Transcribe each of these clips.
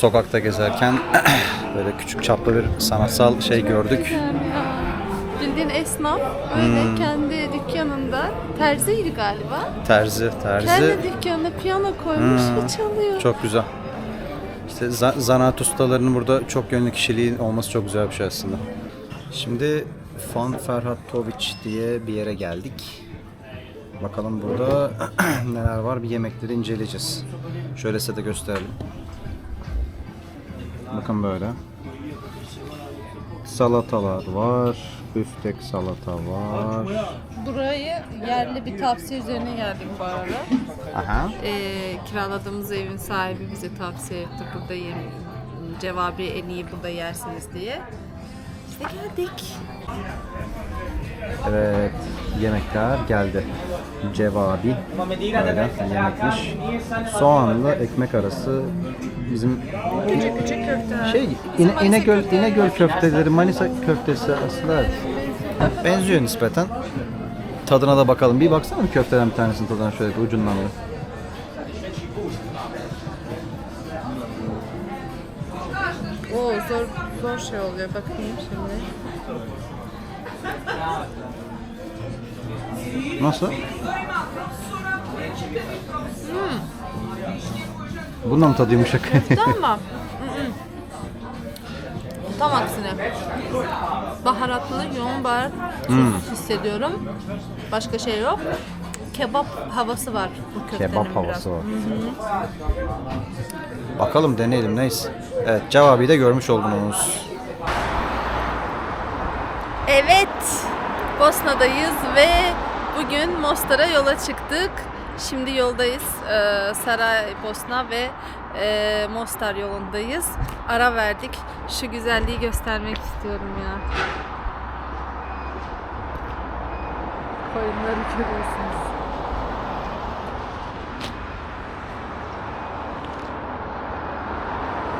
sokakta gezerken böyle küçük çaplı bir sanatsal şey gördük. Bildiğin esnaf öyle Hmm. kendi dükkanında terziydi galiba. Terzi, terzi. Kendi dükkanına piyano koymuş Hmm. ve çalıyor. Çok güzel. İşte za- zanaat ustalarının burada çok yönlü kişiliğin olması çok güzel bir şey aslında. Şimdi Fan Ferhatovic diye bir yere geldik. Bakalım burada neler var bir yemekleri inceleyeceğiz. Şöyle size de gösterelim. Bakın böyle. Salatalar var. Büftek salata var. Burayı yerli bir tavsiye üzerine geldik bu arada. Aha. Ee, kiraladığımız evin sahibi bize tavsiye etti burada yem cevabı en iyi burada yersiniz diye. İşte geldik. Evet, yemekler geldi. Cevabi, böyle yemekmiş. Soğanlı ekmek arası bizim Küçük küçük köfteler. şey İne, İnegöl, İnegöl köfteleri, Manisa köftesi aslında evet. benziyor nispeten. Tadına da bakalım. Bir baksana bir köfteden bir tanesinin tadına şöyle bir ucundan bir. Oo zor zor şey oluyor bakayım şimdi. Nasıl? Bundan mı tadı yumuşak? Tamam. Tam aksine. Baharatlı, yoğun baharat tuz hissediyorum. Başka şey yok. Kebap havası var bu köftenin Kebap biraz. havası var. Bakalım deneyelim neyse. Evet cevabı da görmüş oldunuz. Evet, Bosna'dayız ve bugün Mostar'a yola çıktık. Şimdi yoldayız. Ee, Saraybosna ve e, Mostar yolundayız. Ara verdik. Şu güzelliği göstermek istiyorum ya. Koyunları görüyorsunuz.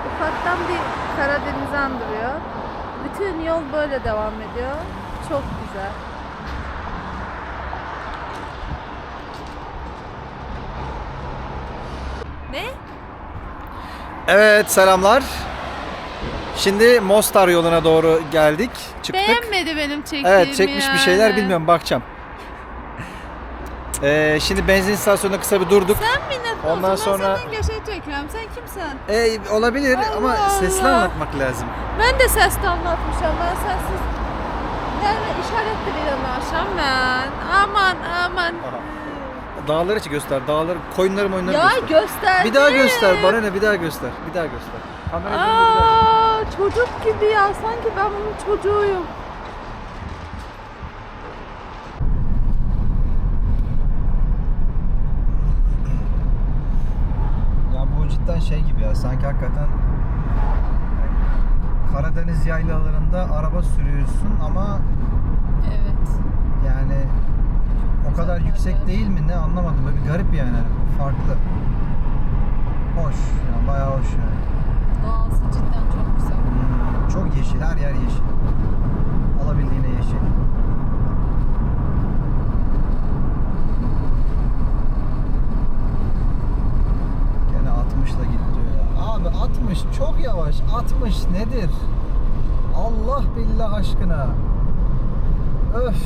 Ufaktan bir Karadeniz'i andırıyor. Bütün yol böyle devam ediyor. Çok güzel. Ne? Evet selamlar. Şimdi Mostar yoluna doğru geldik. Çıktık. Beğenmedi benim çektiğimi Evet çekmiş bir şeyler yani. bilmiyorum bakacağım. Ee, şimdi benzin istasyonunda kısa bir durduk. Sen mi ne? Ondan sonra- göçe çekiyorum. Sen kimsin? Ee, olabilir ama Allah sesli Allah. anlatmak lazım. Ben de sesli anlatmışım. Ben sensiz nerede işaret bile anlaşam ben. Aman aman. Dağları için göster. Dağları, koyunları moyunları Ya göster. göster. Bir daha göster. Bana ne? Bir daha göster. Bir daha göster. Kamerayı döndür. Aa, çocuk gibi ya. Sanki ben bunun çocuğuyum. Ya bu cidden şey gibi ya. Sanki hakikaten Karadeniz yaylalarında araba sürüyorsun ama Evet. yani o kadar yüksek değil mi ne anlamadım. Böyle bir garip yani. Farklı. Hoş. Yani bayağı hoş yani. Doğası cidden çok güzel. Hmm, Çok yeşil. Her yer yeşil. Alabildiğine yeşil. Gene 60'la gitti ya. Abi 60 çok yavaş. 60 nedir? Allah billah aşkına. Öf.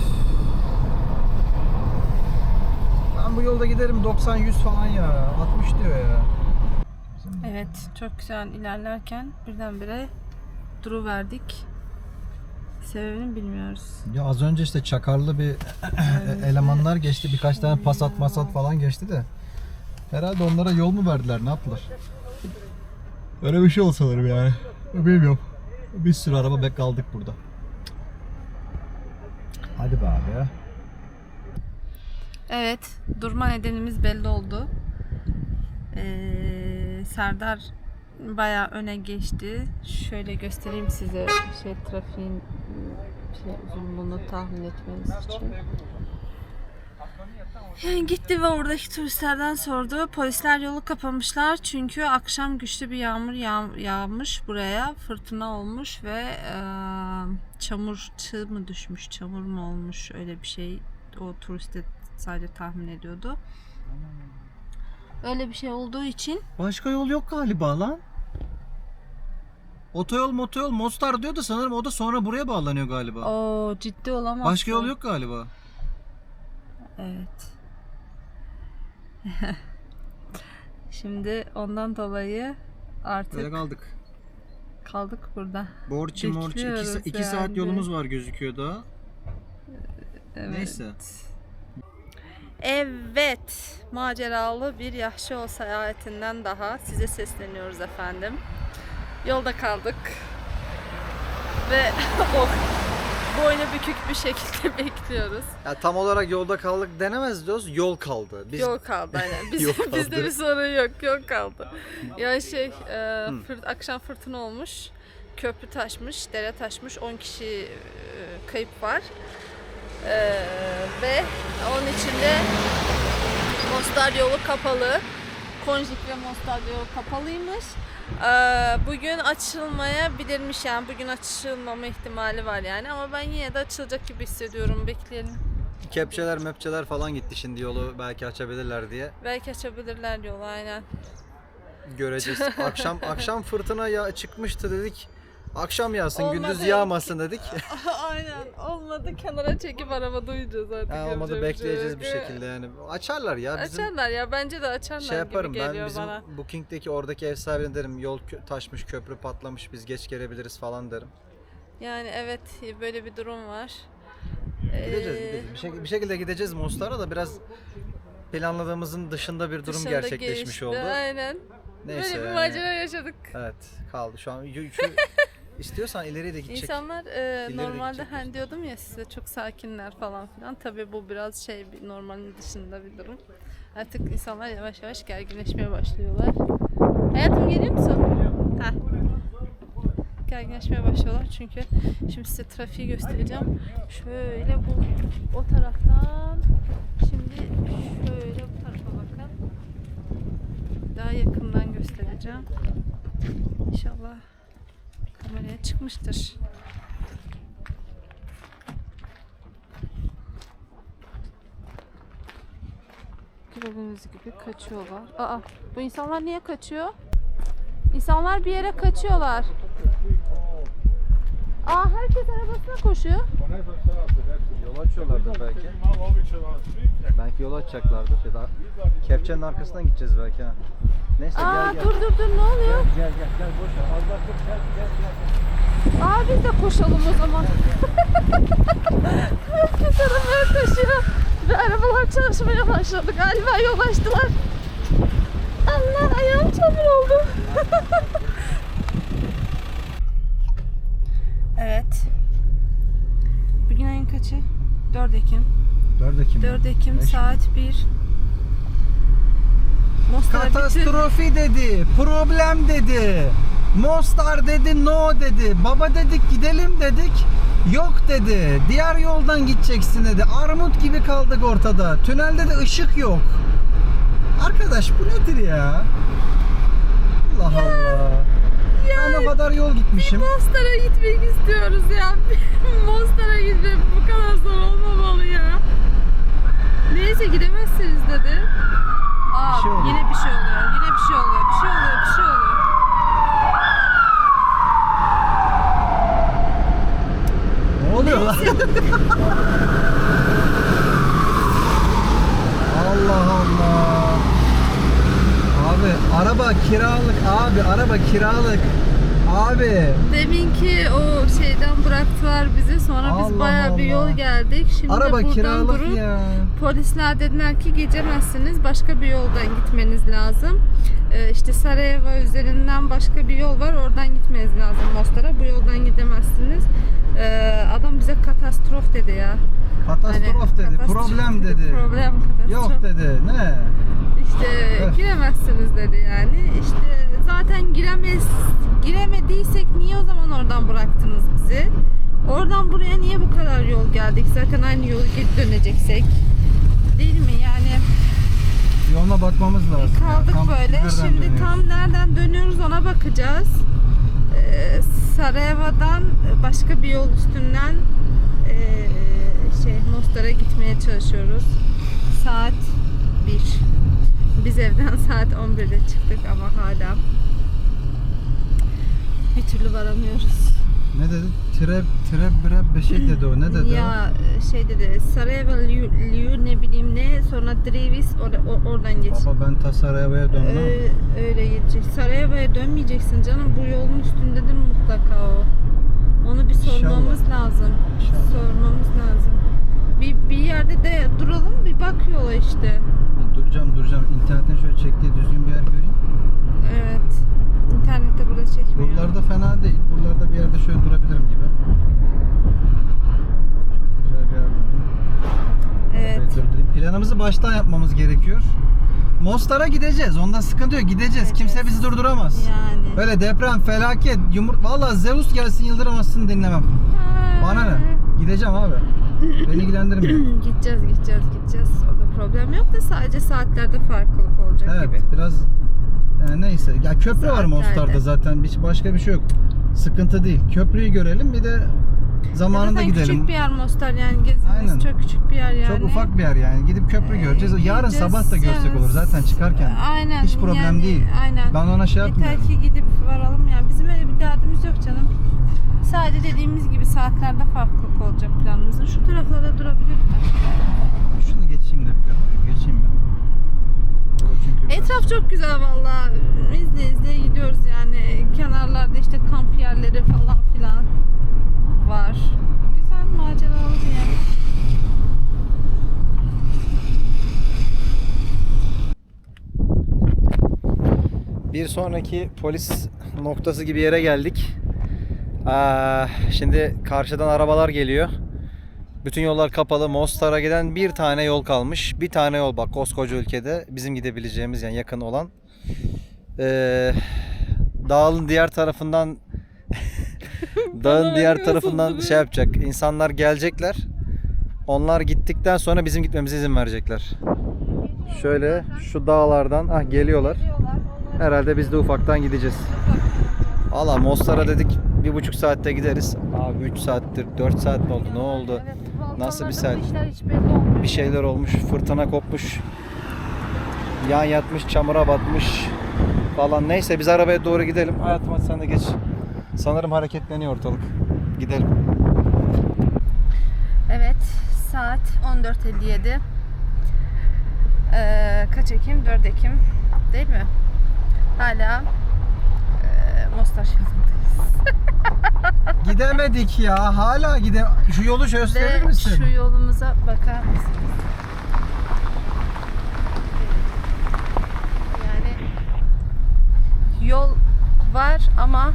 Ben bu yolda giderim 90-100 falan ya. 60 diyor ya. Evet, çok güzel ilerlerken birdenbire duru verdik. Sebebini bilmiyoruz. Ya az önce işte çakarlı bir elemanlar geçti. Birkaç tane pasat masat falan geçti de. Herhalde onlara yol mu verdiler? Ne yaptılar? Öyle bir şey olsa sanırım yani. Bilmiyorum. Bir sürü araba bek kaldık burada. Hadi be abi. Evet, durma nedenimiz belli oldu. Ee, Serdar bayağı öne geçti. Şöyle göstereyim size şey trafiğin şey uzunluğunu tahmin etmeniz için. Yani gitti ve oradaki turistlerden sordu. Polisler yolu kapamışlar çünkü akşam güçlü bir yağmur yağ- yağmış buraya. Fırtına olmuş ve e, çamur çığ mı düşmüş, çamur mu olmuş öyle bir şey. O turist de sadece tahmin ediyordu. Öyle bir şey olduğu için Başka yol yok galiba lan. Otoyol motoyol Mostar diyor da sanırım o da sonra buraya bağlanıyor galiba. Oo ciddi olamaz. Başka yol yok galiba. Evet. Şimdi ondan dolayı artık Böyle kaldık. kaldık burada. Borçi morçi 2 Bekliyoruz saat yani. yolumuz var gözüküyor daha. Evet. Neyse. Evet, maceralı bir Yahşi seyahatinden daha size sesleniyoruz efendim. Yolda kaldık ve o boynu bükük bir şekilde bekliyoruz. Ya tam olarak yolda kaldık denemez diyoruz. Yol kaldı. Biz Yol kaldı aynen. Biz, Yol bizde bir sorun yok, yol kaldı. Ya şey, e, fırt- akşam fırtına olmuş, köprü taşmış, dere taşmış, 10 kişi e, kayıp var. E, ve onun içinde Mostar yolu kapalı. Konjik ve Mostar yolu kapalıymış. E, bugün açılmayabilirmiş yani bugün açılmama ihtimali var yani ama ben yine de açılacak gibi hissediyorum bekleyelim. kepçeler mepçeler falan gitti şimdi yolu belki açabilirler diye. Belki açabilirler yolu aynen. Göreceğiz. akşam akşam fırtına ya çıkmıştı dedik. Akşam yağsın, Olmadı. gündüz yağmasın dedik. Aynen. Olmadı kenara çekip arabada uyuyacağız artık. Ha, yapacak olmadı şey bekleyeceğiz yok. bir şekilde yani. Açarlar ya bizim Açarlar ya bence de açarlar şey yaparım gibi ben geliyor bizim bana. Booking'deki oradaki ev sahibine derim yol kö- taşmış, köprü patlamış, biz geç gelebiliriz falan derim. Yani evet böyle bir durum var. Gideceğiz, Ee, gideceğiz. Bir, şek- bir şekilde gideceğiz Mostar'a da biraz planladığımızın dışında bir durum dışarıda gerçekleşmiş gelişti, oldu. Aynen. Neyse böyle bir yani. macera yaşadık. Evet kaldı şu an. Şu, istiyorsan ileriye de gidecek. İnsanlar e, İleri normalde gidecek hani diyordum ya size çok sakinler falan filan. Tabii bu biraz şey bir normalin dışında bir durum. Artık insanlar yavaş yavaş gerginleşmeye başlıyorlar. Hayatım geliyor musun? Heh. Gerginleşmeye başlıyorlar çünkü şimdi size trafiği göstereceğim. Şöyle bu o taraftan şimdi şöyle bu tarafa bakın. Daha yakından göstereceğim. İnşallah kameraya çıkmıştır. Gördüğünüz gibi kaçıyorlar. Aa, bu insanlar niye kaçıyor? İnsanlar bir yere kaçıyorlar. Aa, herkes arabasına koşuyor. Yol açıyorlardır belki. Belki yol açacaklardır ya da kepçenin arkasından gideceğiz belki ha. Neyse Aa, gel gel. dur dur dur ne oluyor? Gel gel gel boş ver. Az daha çok gel gel gel. Aa, biz de koşalım o zaman. herkes arabaya koşuyor. Ve arabalar çalışmaya başladı. Galiba yol açtılar. Allah ayağım çamur oldu. Evet. Bugün ayın kaçı? 4 Ekim. 4 Ekim. 4 Ekim Beş. saat 1. Mostar'a bütün... Katastrofi dedi, problem dedi. Mostar dedi, no dedi. Baba dedik gidelim dedik. Yok dedi. Diğer yoldan gideceksin dedi. Armut gibi kaldık ortada. Tünelde de ışık yok. Arkadaş bu nedir ya? Allah Allah. Ben o kadar yol gitmişim. Mostar'a gitmek istiyoruz ya. Mostar'a gitmek bu kadar zor olmamalı ya. Neyse gidemezsiniz dedi. Aa, Bir şey yine bir şey oluyor. Yine bir şey oluyor. Bir şey oluyor. Bir şey oluyor. Ne oluyor lan? Allah Allah. Abi araba kiralık abi araba kiralık. Abi Deminki o şeyden bıraktılar bizi. Sonra biz Allah bayağı bir Allah. yol geldik. Şimdi araba buradan kiralık durup ya. Polisler dediler ki geçemezsiniz. Başka bir yoldan gitmeniz lazım. Ee, işte Sarayeva üzerinden başka bir yol var. Oradan gitmeniz lazım Mostar'a. Bu yoldan gidemezsiniz. Ee, adam bize katastrof dedi ya. Katastrof Hani dedi, katastrof problem dedi. Problem katastrof. Yok dedi. Ne? İşte giremezsiniz dedi yani. İşte zaten giremez giremediysek niye o zaman oradan bıraktınız bizi? Oradan buraya niye bu kadar yol geldik? Zaten aynı yolu geri döneceksek. Değil mi yani? Yoluna bakmamız lazım. Kaldık Tam böyle. Şimdi dönüyoruz? tam nereden dönüyoruz ona bakacağız. Ee, Sarayeva'dan başka bir yol üstünden ee, şey Mostar'a gitmeye çalışıyoruz. Saat 1. Biz evden saat 11'de çıktık ama hala Bir türlü varamıyoruz. Ne dedi? Treb, treb, breb bir şey dedi o. Ne dedi? Ya şey dedi Sarajevo, Liu, Liu ne bileyim ne sonra Drevis or- or- oradan geç. Baba ben ta Sarajevo'ya dönmem. Öyle, öyle gidecek. Sarajevo'ya dönmeyeceksin canım. Bu yolun üstündedir mutlaka o. Onu bir sormamız lazım. İnşallah. Sormamız lazım. Bir, bir yerde de duralım bir bak yola işte. Bir duracağım. İnternetten şöyle çektiği düzgün bir yer göreyim. Evet. İnternette burada çekmiyor. Buralarda fena değil. Buralarda bir yerde şöyle durabilirim gibi. Güzel bir yer buldum. Evet. Durdurayım. Planımızı baştan yapmamız gerekiyor. Mostar'a gideceğiz. Ondan sıkıntı yok. Gideceğiz. Kimse bizi durduramaz. Yani. Böyle deprem, felaket, yumur... Valla Zeus gelsin Yıldırım atsın dinlemem. Bana ne? Gideceğim abi. Beni ilgilendirmiyor. gideceğiz gideceğiz gideceğiz. Problem yok da sadece saatlerde farklılık olacak Evet gibi. biraz yani neyse. Ya köprü var Saatlerde. Mostar'da zaten. Bir, başka bir şey yok. Sıkıntı değil. Köprüyü görelim bir de zamanında Zaten gidelim. küçük bir yer Mostar yani Aynen. çok küçük bir yer yani. Çok ufak bir yer yani. Gidip köprü Ee, göreceğiz. Yarın gideceğiz sabah da görsek olur zaten çıkarken. Aynen. Hiç problem yani, değil. Aynen. Ben ona şey Yeter yapmıyorum. ki gidip varalım yani. Bizim öyle bir derdimiz yok canım. Sadece dediğimiz gibi saatlerde farklılık olacak planımızın. Şu taraflarda durabilirler. Şunu geçeyim de köprüyü geçeyim ben. Etraf çok güzel valla. İzle izle gidiyoruz yani. Kenarlarda işte kamp yerleri falan filan var. Güzel maceralı bir yer. Bir sonraki polis noktası gibi yere geldik. Aa, şimdi karşıdan arabalar geliyor. Bütün yollar kapalı. Mostar'a giden bir tane yol kalmış. Bir tane yol bak koskoca ülkede bizim gidebileceğimiz yani yakın olan. Ee, dağın diğer tarafından dağın diğer tarafından şey yapacak. İnsanlar gelecekler. Onlar gittikten sonra bizim gitmemize izin verecekler. Şöyle şu dağlardan ah geliyorlar. Herhalde biz de ufaktan gideceğiz. Valla Mostar'a dedik bir buçuk saatte gideriz. Abi 3 saattir 4 saat mi oldu ne oldu? Nasıl bir saat? Bir şeyler olmuş fırtına kopmuş. Yan yatmış çamura batmış falan. Neyse biz arabaya doğru gidelim. Hayatım hadi sen de geç. Sanırım hareketleniyor ortalık. Gidelim. Evet, saat 14.57. Ee, kaç Ekim? 4 Ekim. Değil mi? Hala e, Mostar yolundayız. Gidemedik ya. Hala gide. Şu yolu gösterir Ve misin? şu yolumuza bakar mısınız? Yani yol var ama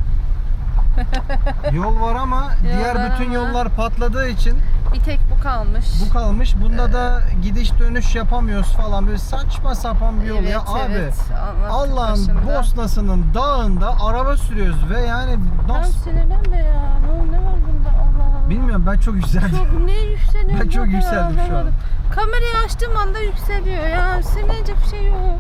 Yol var ama diğer var bütün ama- yollar patladığı için bir tek bu kalmış. bu kalmış. Bunda da gidiş dönüş yapamıyoruz falan. Böyle saçma sapan bir yol evet, ya abi. evet, Allah'ın. Bosna'sının dağında araba sürüyoruz ve yani nasıl sinirlenme ya. Ne, ne var bunda Allah. bilmiyorum ben çok yükseldim. Çok ne yükseliyor? Ben çok yükseldim şu an. Kamerayı açtığım anda yükseliyor ya. Sinirlenecek bir şey yok.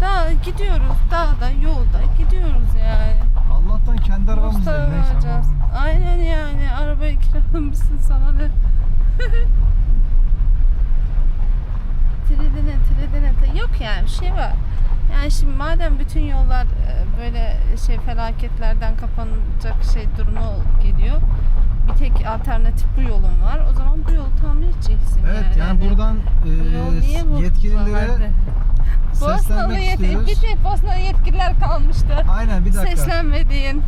Daha gidiyoruz. Dağda, yolda gidiyoruz yani. Allah'tan kendi arabamız değil. Dostlar Neyse. alacağız. Aynen yani. Arabayı kiralamışsın sana ne? Tridine, tridine. Yok yani bir şey var. Yani şimdi madem bütün yollar e, böyle şey felaketlerden kapanacak şey durumu geliyor. Bir tek alternatif bu yolun var. O zaman bu yolu tamir edeceksin Evet yani. yani buradan e, bu yetkililere? Bosnalı yet- bir tek Bosnalı yetkililer kalmıştı. Aynen bir dakika. Seslenmediğin.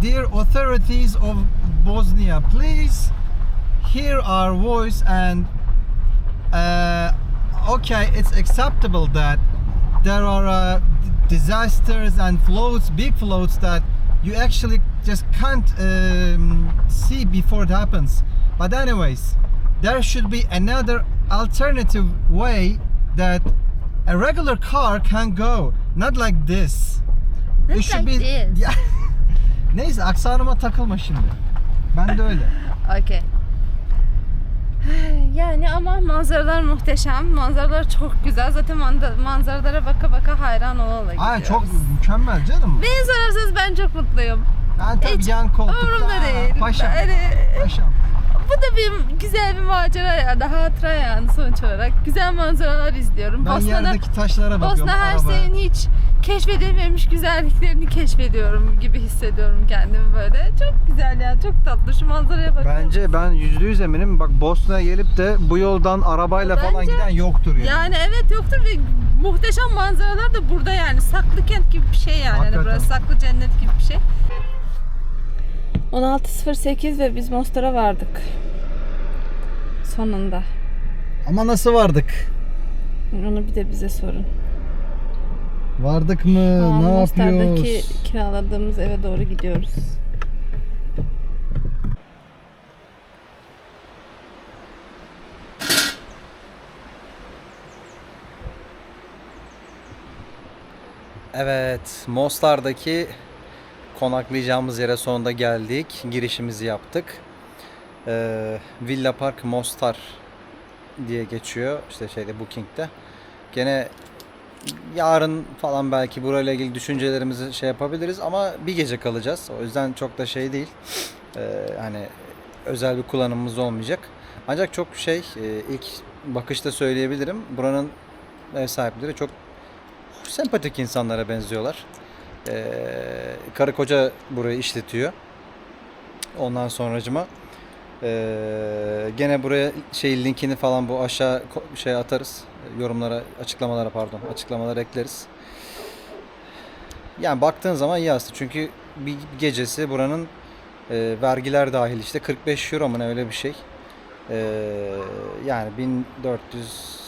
Dear authorities of Bosnia, please hear our voice and uh, okay, it's acceptable that there are uh, disasters and floods, big floods that you actually just can't um, see before it happens. But anyways, there should be another alternative way that a regular car can go, not like this. Not It should like be- this. Ya- Neyse aksanıma takılma şimdi. Ben de öyle. Okey. Yani ama manzaralar muhteşem. Manzaralar çok güzel. Zaten manzaralara baka baka hayran ola ola gidiyoruz. çok mükemmel canım. Beni sorarsanız ben çok mutluyum. Ben tabii hiç yan koltukta. Umurumda değil. Paşam. Yani Paşam. Bu da bir güzel bir macera ya. Daha hatıra yani sonuç olarak. Güzel manzaralar izliyorum. Ben yerdeki taşlara bakıyorum. Bosna her arabaya. şeyin hiç keşfedilmemiş güzelliklerini keşfediyorum gibi hissediyorum kendimi böyle. Çok güzel ya, çok tatlı. Şu manzaraya bakın. Bence ben yüzde yüz eminim. Bak Bosna'ya gelip de bu yoldan arabayla falan Bence- giden yoktur yani. Yani evet yoktur ve muhteşem manzaralar da burada yani. Saklı kent gibi bir şey yani. Hani Hakikaten. burası saklı cennet gibi bir şey. 16.08 ve biz Mostar'a vardık. Sonunda. Ama nasıl vardık? Onu bir de bize sorun. Vardık mı? An ne Mostar'daki yapıyoruz? kiraladığımız eve doğru gidiyoruz. Evet, Mostar'daki konaklayacağımız yere sonunda geldik. Girişimizi yaptık. Ee, Villa Park Mostar diye geçiyor işte şeyde Booking'de. Gene yarın falan belki burayla ilgili düşüncelerimizi şey yapabiliriz ama bir gece kalacağız. O yüzden çok da şey değil. Ee, hani özel bir kullanımımız olmayacak. Ancak çok şey e, ilk bakışta söyleyebilirim. Buranın ev sahipleri çok sempatik insanlara benziyorlar. Ee, karı koca burayı işletiyor. Ondan sonracıma ee, gene buraya şey linkini falan bu aşağı şey atarız. Yorumlara, açıklamalara pardon, açıklamalara ekleriz. Yani baktığın zaman iyi aslında. Çünkü bir gecesi buranın e, vergiler dahil işte 45 euro mu ne öyle bir şey. Ee, yani 1400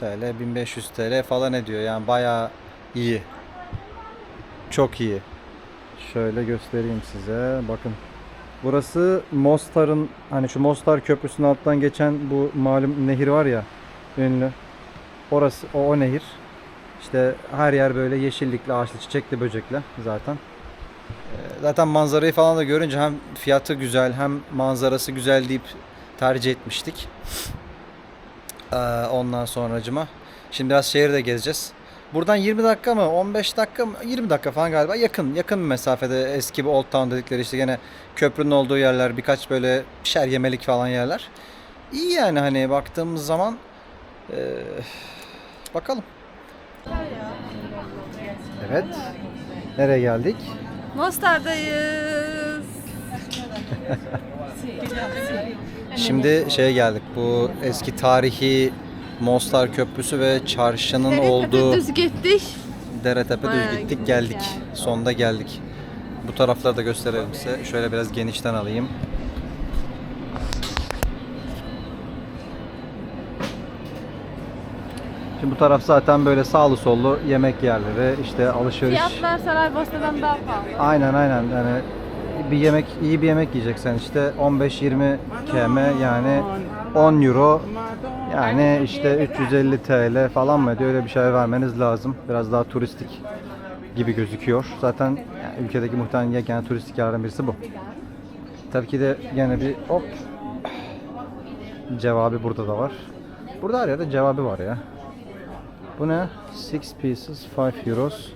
TL, 1500 TL falan ediyor. Yani bayağı iyi. Çok iyi. Şöyle göstereyim size. Bakın. Burası Mostar'ın hani şu Mostar Köprüsü'nün alttan geçen bu malum nehir var ya ünlü. Orası o, o nehir. İşte her yer böyle yeşillikli, ağaçlı, çiçekli, böcekli zaten. Ee, Zaten manzarayı falan da görünce hem fiyatı güzel hem manzarası güzel deyip tercih etmiştik. Ee, ondan sonracıma. Şimdi biraz şehirde gezeceğiz. Buradan 20 dakika mı 15 dakika mı 20 dakika falan galiba yakın yakın bir mesafede eski bir Old Town dedikleri işte gene köprünün olduğu yerler birkaç böyle pişer yemelik falan yerler. İyi yani hani baktığımız zaman ee, bakalım. Evet. Nereye geldik? Mostar'dayız. Şimdi şeye geldik. Bu eski tarihi Mostar Köprüsü ve çarşının olduğu Düz gittik. Deretepe düz gittik geldik. yani. Sonunda geldik. Bu tarafları da gösterelim size. Şöyle biraz genişten alayım. Şimdi bu taraf zaten böyle sağlı sollu yemek yerleri, işte alışveriş. Fiyatlar Saraybosna'dan daha pahalı. Aynen aynen yani bir yemek iyi bir yemek yiyeceksen işte 15-20 km yani 10 euro yani işte 350 TL falan mı ödüyor öyle bir şey vermeniz lazım. Biraz daha turistik gibi gözüküyor. Zaten yani ülkedeki muhtemelen yegane turistik yerlerden birisi bu. Tabii ki de gene bir hop cevabı burada da var. Burada her yerde cevabı var ya. Bu ne? 6 pieces 5 euros.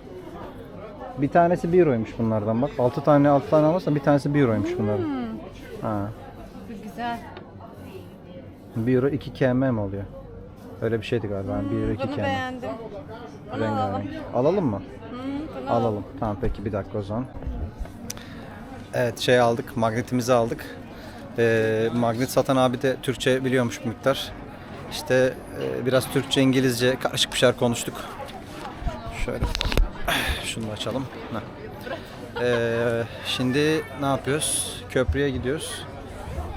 Bir tanesi 1 euroymuş bunlardan bak. 6 tane 6 tane alırsan bir tanesi 1 euroymuş bunların. Ha. Bu güzel. 1 euro 2 km mi oluyor? Öyle bir şeydi galiba. Yani 1 euro 2 Bunu km. beğendim. Bunu alalım. Rengarenk. Alalım mı? Hı, bunu Alalım. Tamam peki bir dakika o zaman. Evet şey aldık. Magnetimizi aldık. Ee, magnet satan abi de Türkçe biliyormuş bir miktar. İşte e, biraz Türkçe İngilizce karışık bir şeyler konuştuk. Şöyle şunu da açalım. Heh. Ee, şimdi ne yapıyoruz? Köprüye gidiyoruz.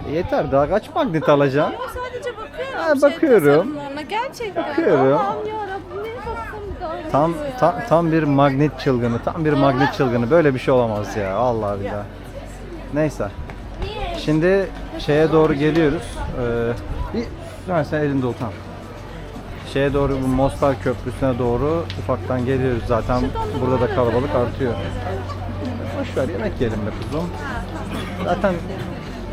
E, yeter daha kaç magnet alacaksın? Ha, şey, bakıyorum. tasarımlarına. Gerçekten. Bakıyorum. Allah'ım yarabbim ne baksam daha Tam ya. tam tam bir magnet çılgını, tam bir magnet çılgını. Böyle bir şey olamaz ya. Allah billah. Neyse. Şimdi şeye doğru geliyoruz. Ee, bir Hemen sen elinde ol tamam. Şeye doğru bu Mostar Köprüsü'ne doğru ufaktan geliyoruz zaten. Burada da kalabalık artıyor. Boş ver yemek yiyelim be kuzum. Zaten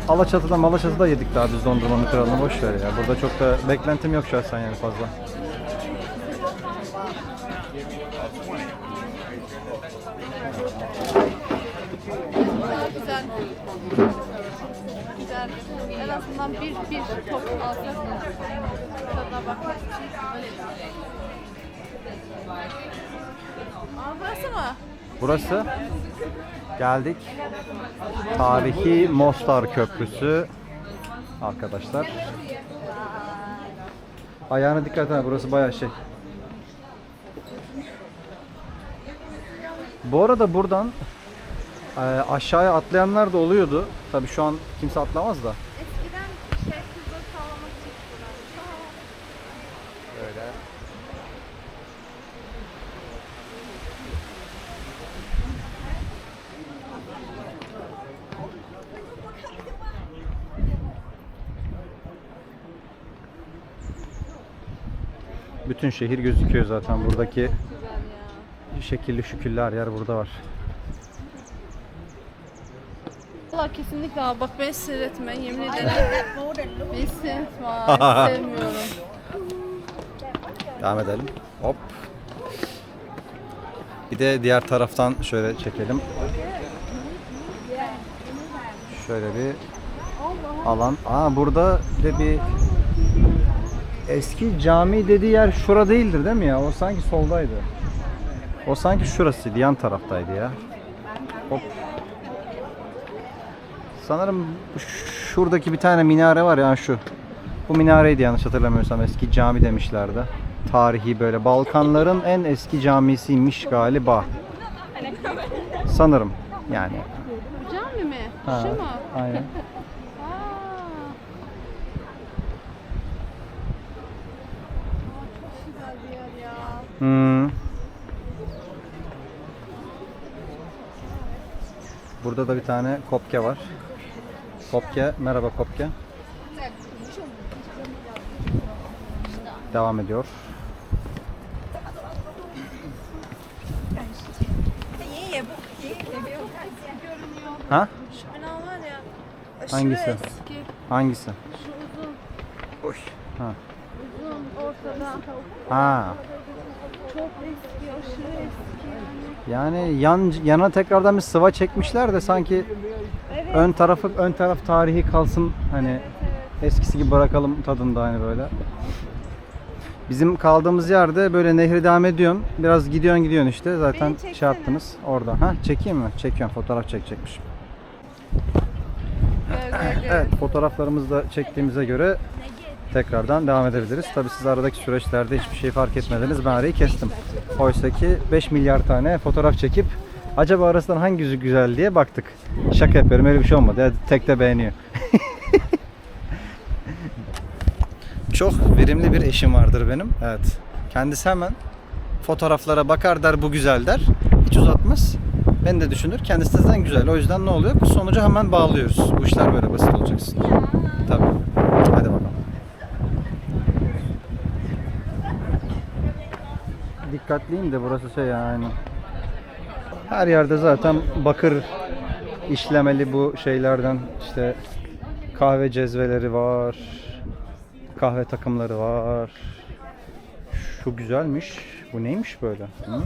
Alaçatı'da Malaçatı'da yedik daha biz dondurmanın kralını boş ver ya. Burada çok da beklentim yok şahsen yani fazla. Güzel. Güzel. En azından bir, bir top alsak. Tadına bakmak için. Aa burası mı? Burası geldik. Tarihi Mostar Köprüsü. Arkadaşlar. Ayağına dikkat et. Burası bayağı şey. Bu arada buradan e, aşağıya atlayanlar da oluyordu. Tabii şu an kimse atlamaz da. Eskiden şey kızları sağlamak için kullanmış. Öyle. Bütün şehir gözüküyor zaten buradaki Güzel ya. şekilli şüküllü her yer burada var. Valla kesinlikle abi bak beni seyretme yemin ederim. seyretme abi, sevmiyorum. Devam edelim. Hop. Bir de diğer taraftan şöyle çekelim. Şöyle bir alan. Aa burada de bir eski cami dediği yer şura değildir değil mi ya? O sanki soldaydı. O sanki şurasıydı, yan taraftaydı ya. Hop. Sanırım şuradaki bir tane minare var ya şu. Bu minareydi yanlış hatırlamıyorsam eski cami demişlerdi. Tarihi böyle Balkanların en eski camisiymiş galiba. Sanırım yani. Cami mi? Ha, Şu mu? Aynen. Aa. Çok güzel bir yer ya. Hmm. Burada da bir tane kopke var. Kopke, merhaba kopke. Devam ediyor. Ha? Hangisi? Hangisi? Şu uzun, Oy. Ha. uzun ortada. Ha. Çok eski, aşırı eski yani. Yani yan yana tekrardan bir sıva çekmişler de sanki Evet. ön tarafı ön taraf tarihi kalsın hani eskisi gibi bırakalım tadında hani böyle. Bizim kaldığımız yerde böyle nehri devam ediyorsun. Biraz gidiyorsun gidiyorsun işte. Zaten şey yaptınız orada. Ha çekeyim mi? Çekiyorum. Fotoğraf çekecekmiş. Gel, gel, gel. Evet, fotoğraflarımızı da çektiğimize göre tekrardan devam edebiliriz. Tabii siz aradaki süreçlerde hiçbir şey fark etmediniz. Ben arayı kestim. Oysa ki 5 milyar tane fotoğraf çekip acaba arasından hangisi güzel diye baktık. Şaka yapıyorum öyle bir şey olmadı. Hadi tek de beğeniyor. Çok verimli bir eşim vardır benim. Evet. Kendisi hemen fotoğraflara bakar der bu güzel der. Hiç uzatmaz. Ben de düşünür. Kendisi de güzel. O yüzden ne oluyor? Sonucu hemen bağlıyoruz. Bu işler böyle basit olacaksın. Tabii. Hadi bakalım. Dikkatliyim de burası şey yani. Her yerde zaten bakır işlemeli bu şeylerden işte kahve cezveleri var. Kahve takımları var. Şu güzelmiş. Bu neymiş böyle? Hmm.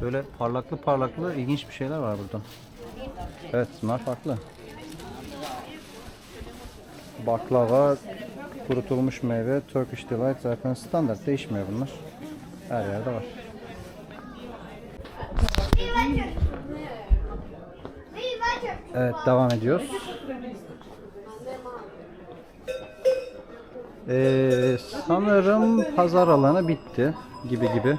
Böyle parlaklı parlaklı ilginç bir şeyler var burada. Evet bunlar farklı. Baklava, kurutulmuş meyve, Turkish Delight zaten standart değişmiyor bunlar. Her yerde var. Evet devam ediyoruz. Ee, sanırım pazar alanı bitti gibi gibi.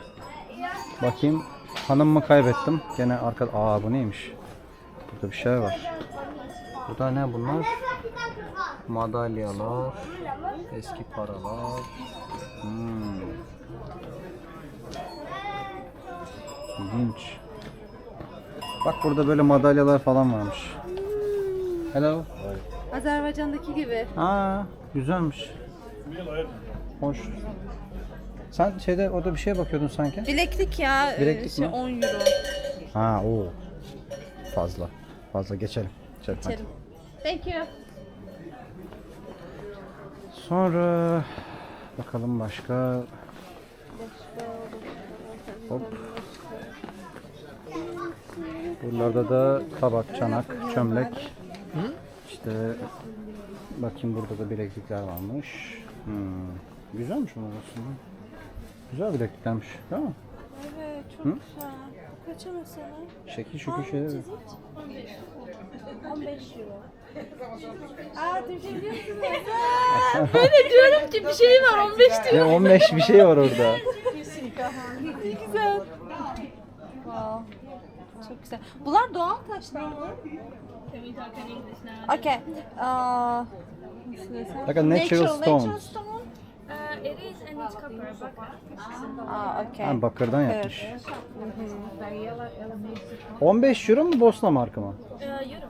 Bakayım hanımımı kaybettim. Gene arka... Aa bu neymiş? Burada bir şey var. Burada ne bunlar? Madalyalar, eski paralar. Hmm. İlginç. Bak burada böyle madalyalar falan varmış. Hello. Azerbaycan'daki gibi. Aa, güzelmiş. Hoş. Sen şeyde orada bir şeye bakıyordun sanki. Bileklik ya. Bileklik şey, mi? 10 euro. Ha, o. Fazla. Fazla geçelim. Geçelim. İçerim. Thank you. Sonra bakalım başka. Hop. Buralarda da tabak, çanak, çömlek. İşte İşte bakayım burada da bileklikler varmış. Hmm. Güzelmiş bunlar aslında. Güzel bilekliklermiş. Değil mi? Evet çok Hı? güzel. Kaça mesela? Şekil şükür şeyler. 15 euro. Aa Türkçe biliyorsunuz. Böyle diyorum ki bir şey var 15 diyor. Ya 15 bir şey var orada. Ne güzel. Wow. Çok güzel. Bunlar doğal taşlar mı? Okay. Desem? Like a natural stones. Natural stone. Uh, it is and it's copper. Bakar. Aa, okay. Ha, bakırdan Evet. yapmış. 15 euro mu Bosna markı mı? Uh, euro.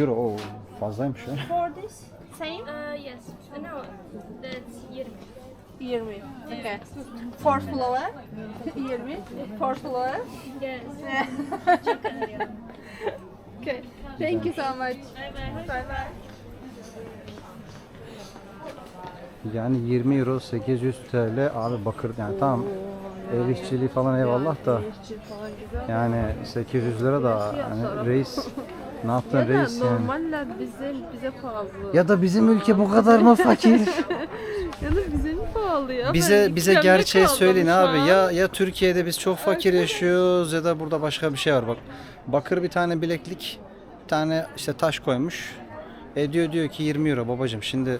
Euro o fazlaymış ya. For this? Same? Uh, yes. Uh, no, that's euro. 20. Okay. For flower? 20. For flower? Yes. Okay. Thank you so much. Bye bye. Bye bye. Yani 20 euro 800 TL abi bakır yani tamam ev işçiliği falan eyvallah da yani 800 lira da yani reis ne yaptın Ya da reis yani. normaller bize bize pahalı. Ya da bizim ülke bu kadar mı fakir? Ya da bize mi pahalı ya? bize bize gerçeği söyleyin abi. Ya ya Türkiye'de biz çok fakir yaşıyoruz ya da burada başka bir şey var bak. Bakır bir tane bileklik, bir tane işte taş koymuş. E diyor diyor ki 20 euro babacım. Şimdi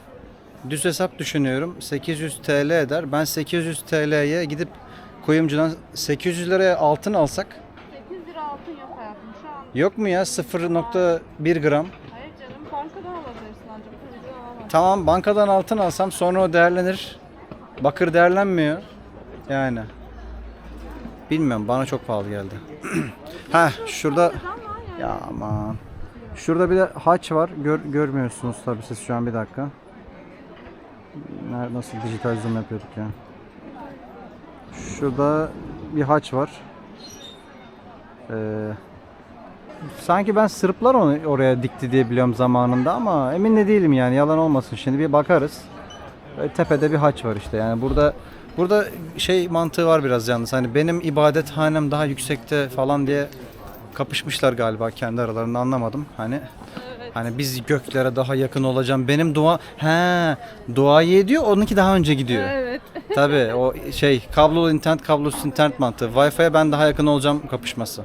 düz hesap düşünüyorum. 800 TL eder. Ben 800 TL'ye gidip kuyumcudan 800 liraya altın alsak 8 lira altın yok hayatım şu an. yok mu ya 0.1 gram? Hayır canım bankadan alabilirsin ancak alamazsın. Tamam bankadan altın alsam sonra o değerlenir. Bakır değerlenmiyor. Yani. Bilmiyorum bana çok pahalı geldi. ha şurada ya aman. Şurada bir de haç var. Gör, görmüyorsunuz tabii siz şu an bir dakika. Nerede nasıl dijital zoom yapıyorduk ya. Şurada bir haç var. Ee, sanki ben Sırplar onu oraya dikti diye biliyorum zamanında ama emin de değilim yani yalan olmasın şimdi bir bakarız. Böyle tepede bir haç var işte yani burada burada şey mantığı var biraz yalnız hani benim ibadethanem daha yüksekte falan diye kapışmışlar galiba kendi aralarında anlamadım hani hani biz göklere daha yakın olacağım benim dua he duayı ediyor onunki daha önce gidiyor. Evet. Tabii o şey kablolu internet kablosuz internet mantığı. Wi-Fi'ye ben daha yakın olacağım kapışması.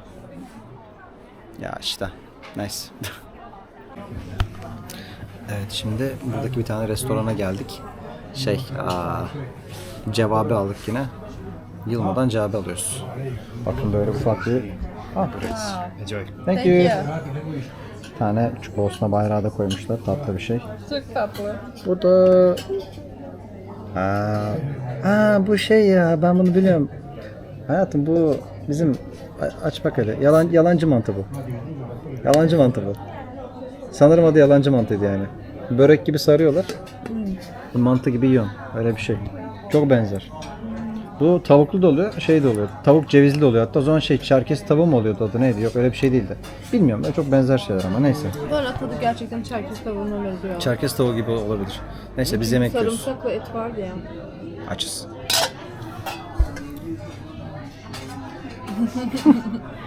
Ya işte. Neyse. evet şimdi buradaki bir tane restorana geldik. Şey aa, cevabı aldık yine. Yılmadan cevabı alıyoruz. Bakın böyle ufak bir Ah, Enjoy. Thank you. Bir tane Bosna bayrağı da koymuşlar. Tatlı bir şey. Çok tatlı. Bu da... Aa, aa, bu şey ya ben bunu biliyorum. Hayatım bu bizim aç bak hele. Yalan, yalancı mantı bu. Yalancı mantı bu. Sanırım adı yalancı mantıydı yani. Börek gibi sarıyorlar. Mantı gibi yiyorsun. Öyle bir şey. Çok benzer. Bu tavuklu da oluyor, şey de oluyor. Tavuk cevizli de oluyor. Hatta o zaman şey çerkez tavuğu mu oluyordu adı neydi? Yok öyle bir şey değildi. Bilmiyorum. Böyle çok benzer şeyler ama neyse. Arada tadı gerçekten çerkez tavuğuna benziyor. Çerkez tavuğu gibi olabilir. Neyse biz yemek yiyoruz. Sarımsak ve et vardı ya. Açız.